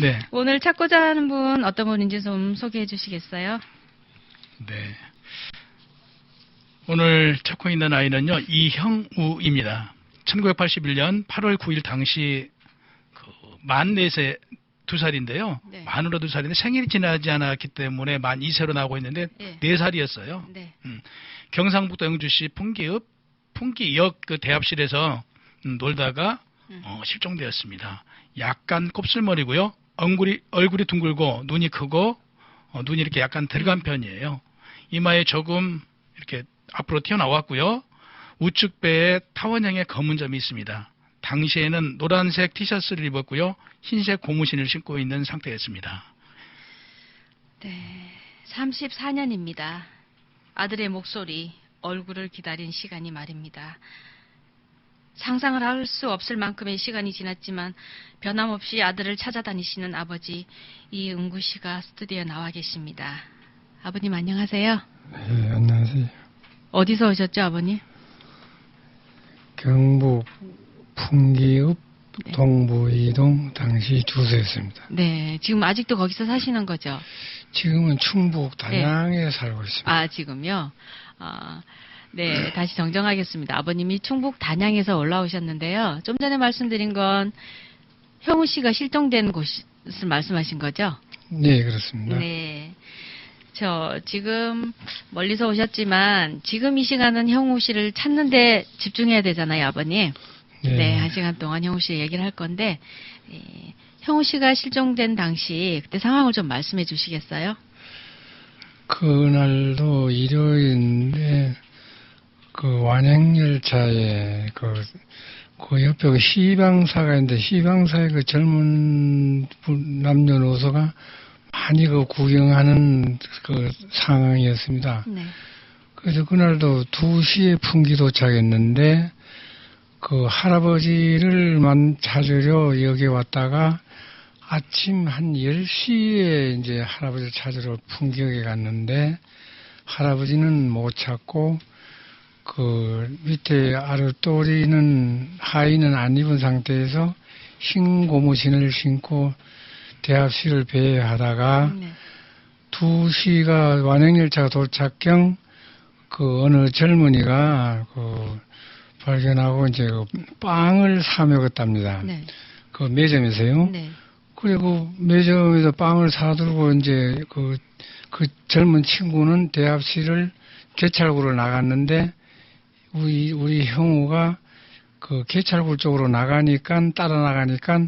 네. 오늘 찾고자 하는 분 어떤 분인지 좀 소개해 주시겠어요? 네. 오늘 찾고 있는 아이는요, 이형우입니다. 1981년 8월 9일 당시 그만 4세 두 살인데요. 네. 만으로 두 살인데 생일이 지나지 않았기 때문에 만 2세로 나오고 있는데 네. 네 살이었어요. 네. 경상북도 영주시 풍기읍 풍기역 그 대합실에서 음, 놀다가 음. 어, 실종되었습니다. 약간 곱슬머리고요. 얼굴이 얼굴이 둥글고 눈이 크고 어, 눈이 이렇게 약간 들어간 편이에요. 이마에 조금 이렇게 앞으로 튀어나왔고요. 우측 배에 타원형의 검은 점이 있습니다. 당시에는 노란색 티셔츠를 입었고요. 흰색 고무신을 신고 있는 상태였습니다. 네. 34년입니다. 아들의 목소리, 얼굴을 기다린 시간이 말입니다. 상상을 할 수 없을 만큼의 시간이 지났지만 변함없이 아들을 찾아다니시는 아버지 이은구 씨가 스튜디오에 나와 계십니다. 아버님 안녕하세요. 네, 안녕하세요. 어디서 오셨죠, 아버님? 경북 풍기읍 네. 동부이동 당시 주소였습니다. 네, 지금 아직도 거기서 사시는 거죠? 지금은 충북 단양에 살고 있습니다. 아, 지금요? 아, 네, 다시 정정하겠습니다. 아버님이 충북 단양에서 올라오셨는데요. 좀 전에 말씀드린 건 형우 씨가 실종된 곳을 말씀하신 거죠? 네, 그렇습니다. 네. 저 지금 멀리서 오셨지만 지금 이 시간은 형우 씨를 찾는데 집중해야 되잖아요, 아버님. 네, 한 시간 동안 형우 씨 얘기를 할 건데 예, 형우 씨가 실종된 당시 그때 상황을 좀 말씀해 주시겠어요? 그날도 일요일인데 그 완행열차에 그, 그 옆에 그 시방사가 있는데 시방사에 그 젊은 분- 남녀노소가 많이 그 구경하는 그 상황이었습니다. 네. 그래서 그날도 2시에 풍기 도착했는데 그 할아버지를 만 찾으려 여기 왔다가 아침 한 10시에 이제 할아버지를 찾으러 풍기역에 갔는데 할아버지는 못 찾고 그 밑에 아랫도리는 하의는 안 입은 상태에서 흰 고무신을 신고 대합실을 배회하다가 네. 2시가 완행열차가 도착경 그 어느 젊은이가 그 발견하고 이제 그 빵을 사 먹었답니다. 네. 그 매점에서요. 네. 그리고 매점에서 빵을 사들고 이제 그, 그 젊은 친구는 대합실을 개찰구로 나갔는데 우리, 우리 형우가 그 개찰구 쪽으로 나가니까 따라 나가니까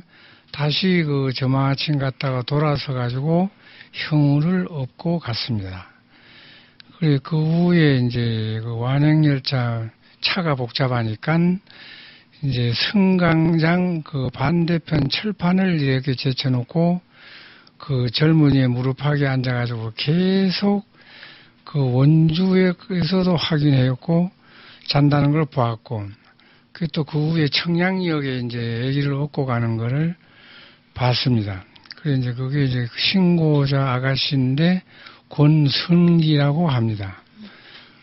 다시 그 저마침 갔다가 돌아서 가지고 형우를 업고 갔습니다. 그래 그 후에 이제 그 완행열차 차가 복잡하니까 이제 승강장 그 반대편 철판을 이렇게 제쳐놓고 그 젊은이의 무릎팍에 앉아가지고 계속 그 원주에서도 확인했고 잔다는 걸 보았고 그또그 후에 청량역에 이제 아기를 업고 가는 거를 봤습니다. 그래 이제 그게 이제 신고자 아가씨인데 권순기라고 합니다.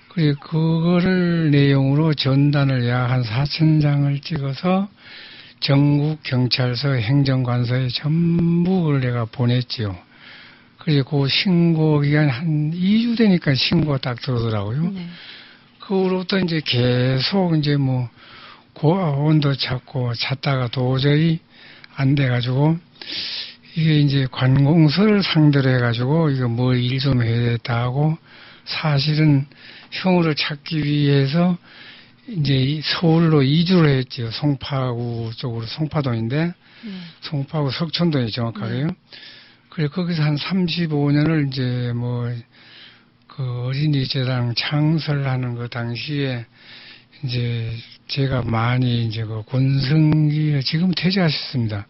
그래 그거를 내용으로 전단을 약 한 4천 장을 찍어서 전국 경찰서 행정관서에 전부 그걸 내가 보냈지요. 그리고 그 신고 기간 한 2주 되니까 신고가 딱 들어오더라고요. 네. 그로부터 이제 계속 이제 뭐 고온도 찾고 찾다가 도저히 안 돼가지고 이게 이제 관공서를 상대로 해가지고 이거 뭐 일 좀 해야겠다 하고 사실은 형우를 찾기 위해서 이제 이 서울로 이주를 했지요. 송파구 쪽으로 송파동인데 네. 송파구 석촌동이 정확하게요. 그래 거기서 한 35년을 이제 뭐 그 어린이 재단 창설하는 그 당시에 이제 제가 많이 이제 그 권성기 지금 퇴직하셨습니다.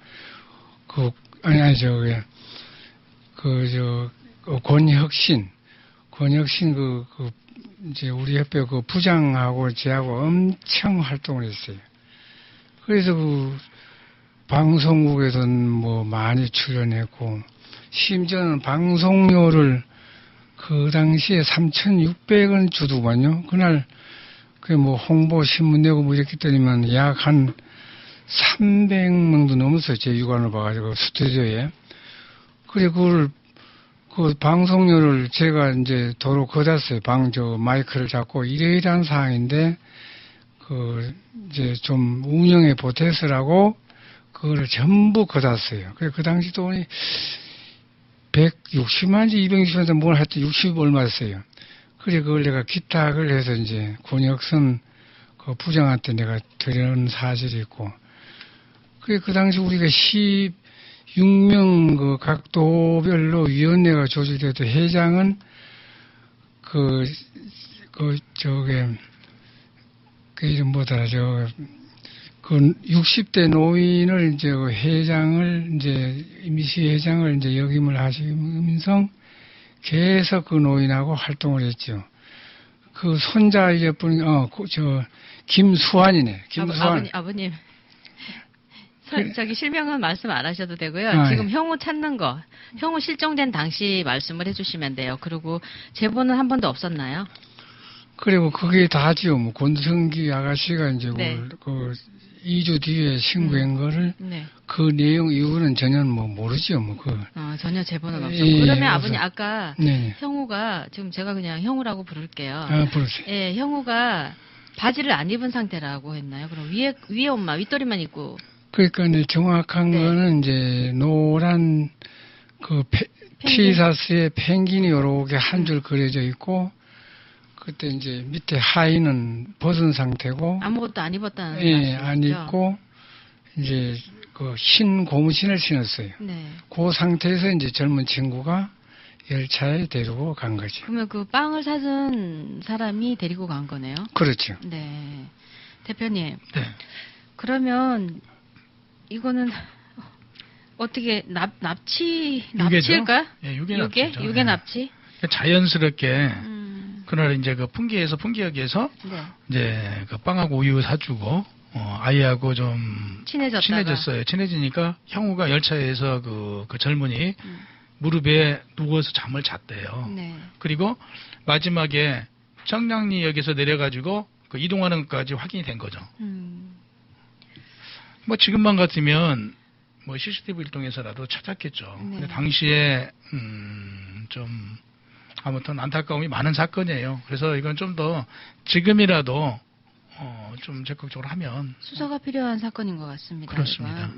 그 아니 아니 저기 그저 권혁신 권혁신 그, 그 이제 우리 협회 그 부장하고 제하고 엄청 활동을 했어요. 그래서 그 방송국에서는 뭐 많이 출연했고 심지어는 방송료를 그 당시에 3,600원 주더군요. 그날 그 뭐 홍보 신문 내고 뭐 이랬기 때문에 약한 300명도 넘었어요. 제 육안을 봐가지고 스튜디오에. 그래 그걸 그 방송료를 제가 이제 도로 걷었어요. 방 저 마이크를 잡고 이래이러한 상황인데 그 이제 좀 운영에 보태서라고 그거를 전부 걷었어요. 그래 그 당시 돈이 160만지 260만지 뭘 하여튼 60 얼마였어요. 그래 그걸 내가 기탁을 해서 이제 권혁선 그 부장한테 내가 드려는 사실이 있고 그래 그 당시 우리가 16명 그 각 도별로 위원회가 조직돼도 회장은 그, 그, 저게, 그 이름 뭐더라, 저, 그 60대 노인을 이제 그 회장을 이제 임시 회장을 이제 역임을 하시면서 계속 그 노인하고 활동을 했죠. 그 손자 이제 뿐, 어, 그 저, 김수환이네. 김수환. 아버. 서- 그래. 저기 실명은 말씀 안 하셔도 되고요. 아, 지금 예. 형우 찾는 거, 형우 실종된 당시 말씀을 해주시면 돼요. 그리고 제보는 한 번도 없었나요? 그리고 그게 다지요. 뭐 권성기 아가씨가 이제 네. 그, 그 2주 뒤에 신고한 거를 네. 그 내용 이후는 전혀 뭐 모르죠. 뭐 그. 어, 전혀 제보는 예, 없었고. 예, 그러면 그래서- 아버님 아까 네. 형우가 지금 제가 그냥 형우라고 부를게요. 아, 부르세요. 예, 형우가 바지를 안 입은 상태라고 했나요? 그럼 위에 위에 엄마 윗도리만 입고 그러니까 이제 정확한 네. 거는 이제 노란 그 페- 펭귄? 음. 티셔츠에 펭귄이 요렇게 한 줄 그려져 있고 그때 이제 밑에 하의는 벗은 상태고 아무것도 안 입었다는 예, 안? 입고 이제 그 흰 고무신을 신었어요. 네. 그 상태에서 이제 젊은 친구가 열차에 데리고 간 거죠. 그러면 그 빵을 사준 사람이 데리고 간 거네요. 그렇죠. 네. 대표님, 네. 그러면 이거는 어떻게 납 납치 유괴죠? 납치일까요? 예, 유괴? 납치죠. 유괴 예. 납치? 자연스럽게 음. 그날 이제 그 풍기에서 풍기역에서 네. 이제 그 빵하고 우유 사주고 어, 아이하고 좀 친해졌다가 친해졌어요. 친해지니까 형우가 열차에서 그, 그 젊은이 음. 무릎에 누워서 잠을 잤대요. 네. 그리고 마지막에 청량리역에서 내려가지고 그 이동하는 것까지 확인이 된 거죠. 음. 뭐 지금만 같으면 뭐 CCTV를 통해서라도 찾았겠죠. 네. 근데 당시에 음, 좀 아무튼 안타까움이 많은 사건이에요. 그래서 이건 좀 더 지금이라도 어, 좀 적극적으로 하면 수사가 필요한 사건인 것 같습니다. 그렇습니다.